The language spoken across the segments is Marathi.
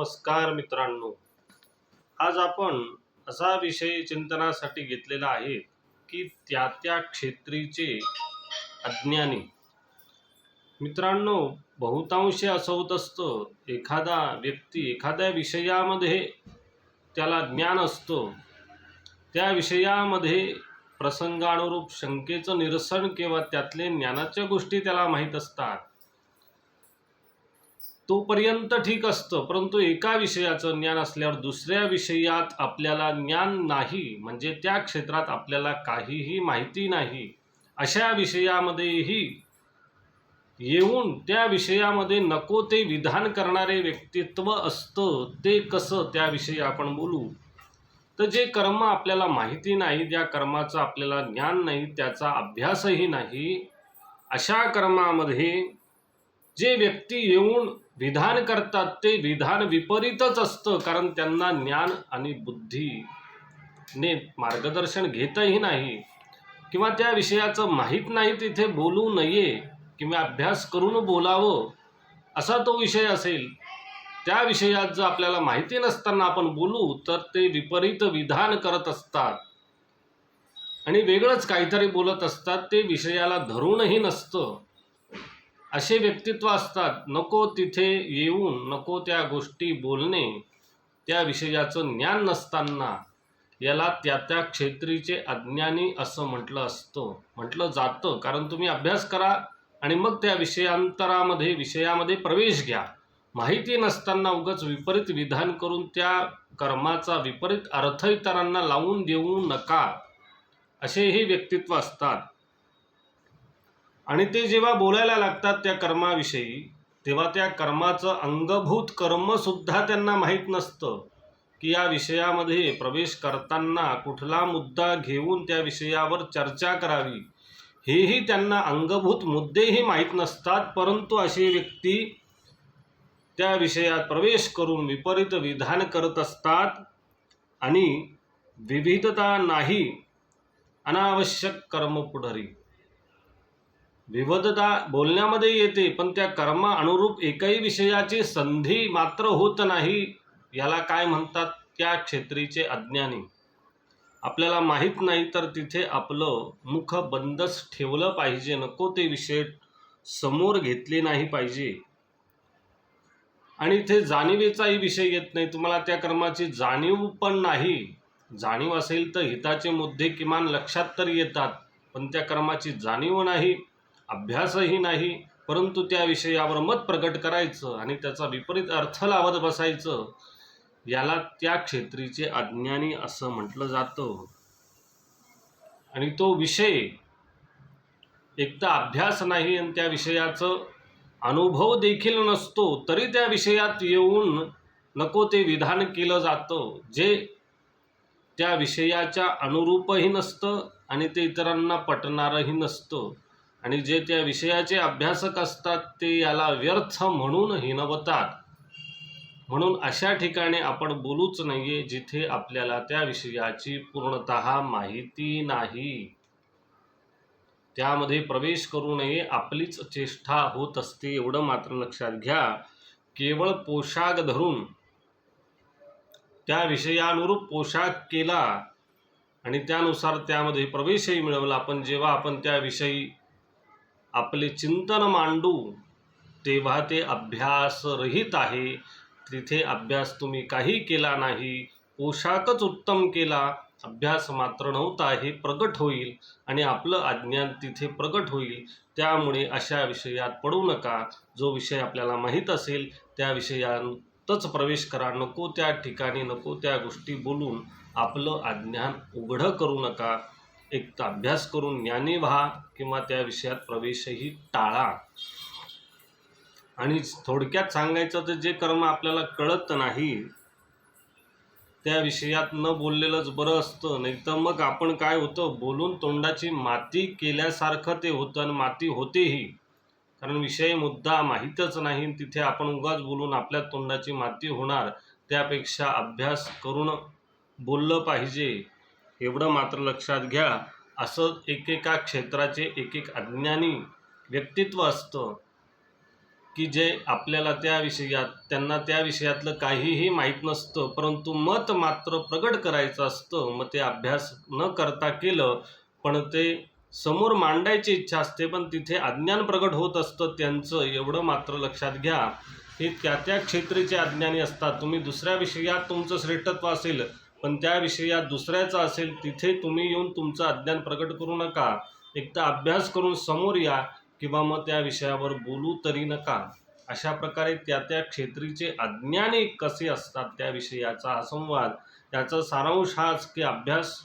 नमस्कार मित्रांनो. आज आपण असा विषय चिंतनासाठी घेतलेला आहे की त्या त्या क्षेत्रीचे अज्ञानी. मित्रांनो बहुतांश असं होत असतं एखादा व्यक्ती एखाद्या विषयामध्ये त्याला ज्ञान असतं. त्या विषयामध्ये प्रसंगानुरूप शंकेचं निरसन किंवा त्यातले ज्ञानाच्या गोष्टी त्याला माहीत असतात. तोपर्यंत ठीक असतं. परंतु एका विषयाचं ज्ञान असल्यावर दुसऱ्या विषयात आपल्याला ज्ञान नाही. म्हणजे त्या क्षेत्रात आपल्याला काहीही माहिती नाही. अशा विषयामध्येही येऊन त्या विषयामध्ये नको ते विधान करणारे व्यक्तित्व असतं ते कसं त्याविषयी आपण बोलू? तर जे कर्म आपल्याला माहिती नाही ज्या कर्माचं आपल्याला ज्ञान नाही त्याचा अभ्यासही नाही अशा कर्मामध्ये जे व्यक्ती येऊन विधान करतात ते विधान विपरीतच असतं कारण त्यांना ज्ञान आणि बुद्धीने मार्गदर्शन घेतही नाही. किंवा त्या विषयाचं माहीत नाही तिथे बोलू नये किंवा अभ्यास करून बोलावं असा तो विषय असेल त्या विषयात जर आपल्याला माहिती नसताना आपण बोलू तर ते विपरीत विधान करत असतात. आणि वेगळंच काहीतरी बोलत असतात ते विषयाला धरूनही नसतं. असे व्यक्तित्व असतात नको तिथे येऊन नको त्या गोष्टी बोलणे त्या विषयाचं ज्ञान नसताना याला त्या त्या क्षेत्रीचे अज्ञानी असं म्हटलं असतं. म्हटलं जातं. कारण तुम्ही अभ्यास करा आणि मग त्या विषयांतरामध्ये विषयामध्ये प्रवेश घ्या. माहिती नसताना उगाच विपरीत विधान करून त्या कर्माचा विपरीत अर्थ इतरांना लावून देऊ नका. असेही व्यक्तित्व असतात. आणि ते जेव्हा बोलायला लागतात त्या कर्माविषयी तेव्हा त्या कर्माचं अंगभूत कर्मसुद्धा त्यांना माहीत नसतं की या विषयामध्ये प्रवेश करताना कुठला मुद्दा घेऊन त्या विषयावर चर्चा करावी. हेही त्यांना अंगभूत मुद्देही माहीत नसतात परंतु अशी व्यक्ती त्या विषयात प्रवेश करून विपरीत विधान करत असतात आणि विविधता नाही अनावश्यक कर्म पुढरी. विविधता बोलण्यामध्ये येते पण त्या कर्मा अनुरूप एकही विषयाची संधी मात्र होत नाही याला काय म्हणतात त्या क्षेत्रीचे अज्ञानी? आपल्याला माहीत नाही तर तिथे आपलं मुख बंदच ठेवलं पाहिजे नको ते विषय समोर घेतले नाही पाहिजे. आणि इथे जाणीवेचाही विषय येत नाही तुम्हाला त्या कर्माची जाणीव पण नाही. जाणीव असेल तर हिताचे मुद्दे किमान लक्षात तर येतात पण त्या कर्माची जाणीव नाही. अभ्यासही नाही परंतु त्या विषयावर मत प्रकट करायचं आणि त्याचा विपरीत अर्थ लावत बसायचं याला त्या क्षेत्रीचे अज्ञानी असं म्हटलं जातं. आणि तो विषय एक तर अभ्यास नाही आणि त्या विषयाचं अनुभव देखील नसतो तरी त्या विषयात येऊन नको ते विधान केलं जातं जे त्या विषयाच्या अनुरूपही नसतं आणि ते इतरांना पटणारही नसतं. आणि जे त्या विषयाचे अभ्यासक असतात ते याला व्यर्थ म्हणून हिनवतात म्हणून अशा ठिकाणी आपण बोलूच नाहीये जिथे आपल्याला त्या विषयाची पूर्णत माहिती नाही. त्यामध्ये प्रवेश करू नये आपलीच चेष्टा होत असते एवढं मात्र लक्षात घ्या. केवळ पोशाख धरून त्या विषयानुरूप पोशाख केला आणि त्यानुसार त्यामध्ये प्रवेशही मिळवला. पण जेव्हा आपण त्याविषयी आपले चिंतन मांडू तेव्हा ते अभ्यासरहित आहे. तिथे अभ्यास तुम्ही काही केला नाही पोशाखच उत्तम केला. अभ्यास मात्र नव्हता हे प्रगट होईल आणि आपलं अज्ञान तिथे प्रगट होईल. त्यामुळे अशा विषयात पडू नका. जो विषय आपल्याला माहीत असेल त्या विषयांतच प्रवेश करा. नको त्या ठिकाणी नको त्या गोष्टी बोलून आपलं अज्ञान उघडं करू नका. एक तर अभ्यास करून ज्ञानी व्हा किंवा त्या विषयात प्रवेशही टाळा. आणि थोडक्यात सांगायचं तर जे कर्म आपल्याला कळत नाही त्या विषयात न बोललेलंच बरं असतं. नाही तर मग आपण काय होतं? बोलून तोंडाची माती केल्यासारखं ते होतं आणि माती होतेही. कारण विषय मुद्दा माहीतच नाही तिथे आपण उगाच बोलून आपल्या तोंडाची माती होणार. त्यापेक्षा अभ्यास करून बोललं पाहिजे. एवढं मात्र लक्षात घ्या. असं एकेका क्षेत्राचे एक एक अज्ञानी व्यक्तित्व असतं की जे आपल्याला त्या विषयात त्यांना त्या विषयातलं काहीही माहीत नसतं परंतु मत मात्र प्रगट करायचं असतं. मग ते अभ्यास न करता केलं पण ते समोर मांडायची इच्छा असते पण तिथे अज्ञान प्रगट होत असतं त्यांचं एवढं मात्र लक्षात घ्या. हे त्या त्या क्षेत्रीचे अज्ञानी असतात. तुम्ही दुसऱ्या विषयात तुमचं श्रेष्ठत्व असेल पण त्या विषयात दुसऱ्याचा असेल तिथे तुम्ही येऊन तुमचं अज्ञान प्रकट करू नका. एकदा अभ्यास करून समोर या किंवा मग त्या विषयावर बोलू तरी नका. अशा प्रकारे त्या त्या क्षेत्रीचे अज्ञानी कसे असतात त्या विषयाचा हा संवाद याचा सारांश हाच की अभ्यास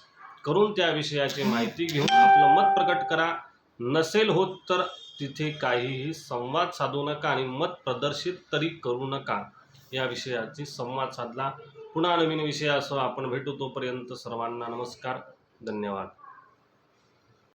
करून त्या विषयाची माहिती घेऊन आपलं मत प्रकट करा. नसेल होत तर तिथे काहीही संवाद साधू नका आणि मत प्रदर्शित तरी करू नका. या विषयाची संवाद साधला. पुन्हा नवीन विषयासह आपण भेटू तोपर्यंत सर्वांना नमस्कार धन्यवाद.